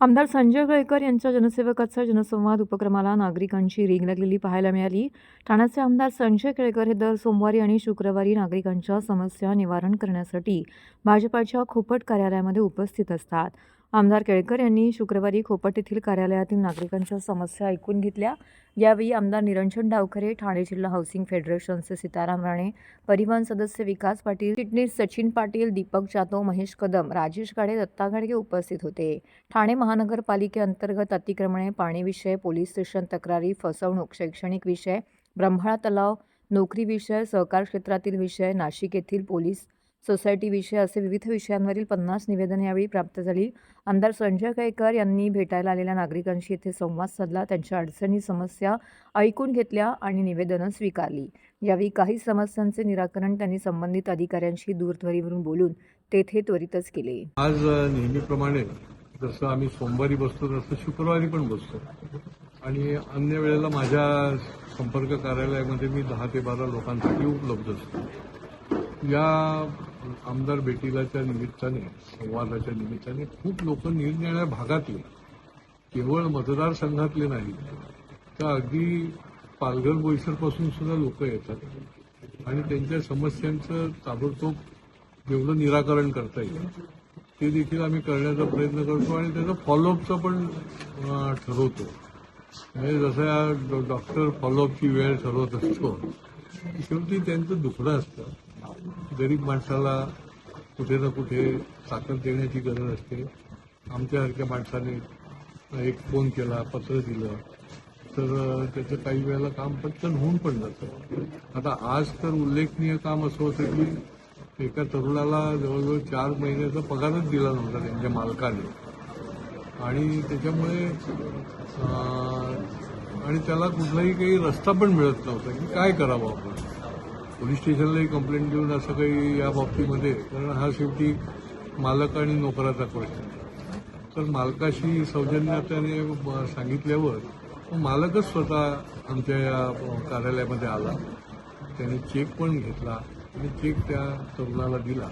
आमदार संजय गळकर यांच्या जनसेवकाचा जनसंवाद उपक्रमाला नागरिकांची रिंग लागलेली पाहायला मिळाली. ठाण्याचे आमदार संजय केळकर हे दर सोमवारी आणि शुक्रवारी नागरिकांच्या समस्या निवारण करण्यासाठी भाजपाच्या खोपट कार्यालयामध्ये उपस्थित असतात. आमदार केळकर यांनी शुक्रवारी खोपट येथील कार्यालयातील नागरिकांच्या समस्या ऐकून घेतल्या. यावेळी आमदार निरंजन डावखरे ठाणे जिल्हा हाऊसिंग फेडरेशनचे सीताराम राणे परिवहन सदस्य विकास पाटील चिटणीस सचिन पाटील दीपक जाधव महेश कदम राजेश गाडे दत्ता गाडगे उपस्थित होते. ठाणे महानगरपालिकेअंतर्गत अतिक्रमणे पाणी विषय पोलीस स्टेशन तक्रारी फसवणूक शैक्षणिक विषय ब्रह्माळा तलाव नोकरी विषय सहकार क्षेत्रातील विषय नाशिक येथील पोलीस सोसायटी विषय असे विविध विषयांवरील पन्नास निवेदन यावेळी प्राप्त झाली. आमदार संजय कैकर यांनी भेटायला आलेल्या नागरिकांशी येथे संवाद साधला. त्यांच्या अडचणी समस्या ऐकून घेतल्या आणि निवेदनं स्वीकारली. यावेळी काही समस्यांचे निराकरण त्यांनी संबंधित अधिकाऱ्यांशी दूरध्वनीवरून बोलून तेथे त्वरितच केले. आज नेहमीप्रमाणे जसं आम्ही सोमवारी बसतो तसं शुक्रवारी पण बसतो. आणि अन्य वेळेला माझ्या संपर्क कार्यालयामध्ये मी दहा ते बारा लोकांसाठी उपलब्ध असतो. या आमदार भेटीलाच्या निमित्ताने संवादाच्या निमित्ताने खूप लोक निरनिराळ्या भागातले. केवळ मतदारसंघातले नाही तर अगदी पालघर बोईसरपासून सुद्धा लोक येतात. आणि त्यांच्या समस्यांचं ताबडतोब जेवढं निराकरण करता येईल ते देखील आम्ही करण्याचा प्रयत्न करतो आणि त्याचा फॉलोअपचा पण ठरवतो. म्हणजे जसं या डॉक्टर फॉलोअपची वेळ ठरवत असतो शेवटी त्यांचं दुखणं असतं. गरीब माणसाला कुठे ना कुठे साखर देण्याची गरज असते. आमच्यासारख्या माणसाने एक फोन केला पत्र दिलं तर त्याचं काही वेळेला काम पटकन होऊन पण जातं. आता आज तर उल्लेखनीय काम असं होतं की एका तरुणाला जवळजवळ चार महिन्याचा पगारच दिला नव्हता त्यांच्या मालकाने. आणि त्याच्यामुळे आणि त्याला कुठलाही काही रस्ता पण मिळत नव्हता की काय करावं आपण. पोलीस स्टेशनलाही कंप्लेंट देऊन असं काही या बाबतीमध्ये कारण हा शेवटी मालक आणि नोकराचा प्रश्न तर मालकाशी सौजन्याने सांगितल्यावर मालकच स्वतः आमच्या या कार्यालयामध्ये आला. त्याने चेक पण घेतला. आणि चेक त्या तरुणाला दिला.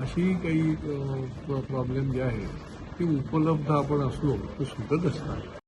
अशी काही प्रॉब्लेम जे आहे ते उपलब्ध आपण असलो तर सुटत असतात